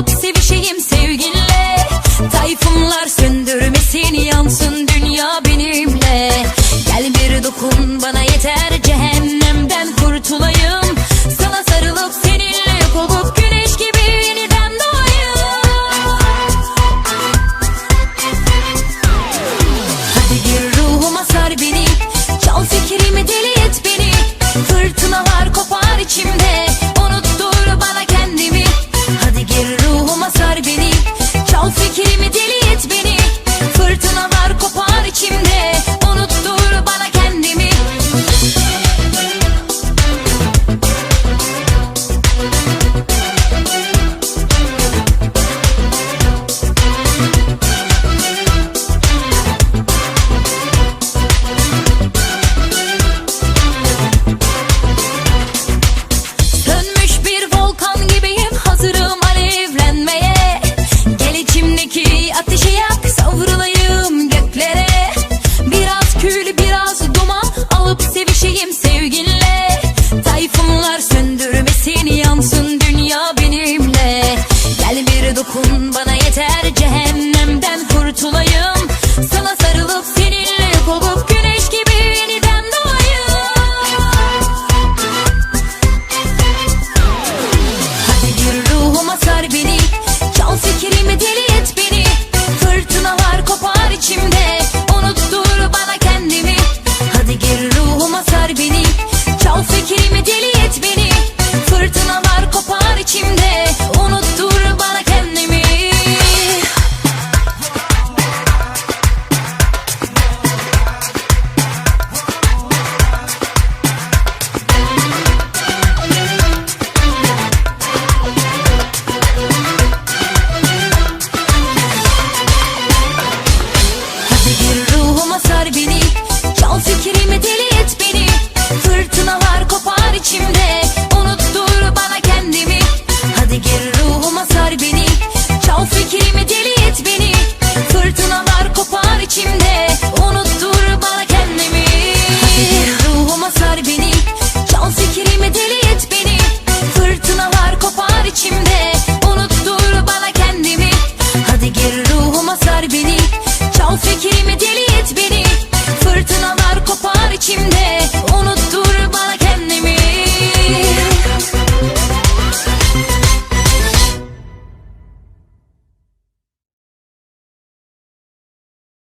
olup sevişeyim sevginle Tayfunlar söndürmesin yansın dünya benimle. Gel bir dokun bana yeter cehennemden kurtulayım. Sana sarılıp seninle yok olup güneş gibi yeniden doğayım. Hadi gir ruhuma sar beni çal fikrimi. Jimmy, Jimmy. dokun içimde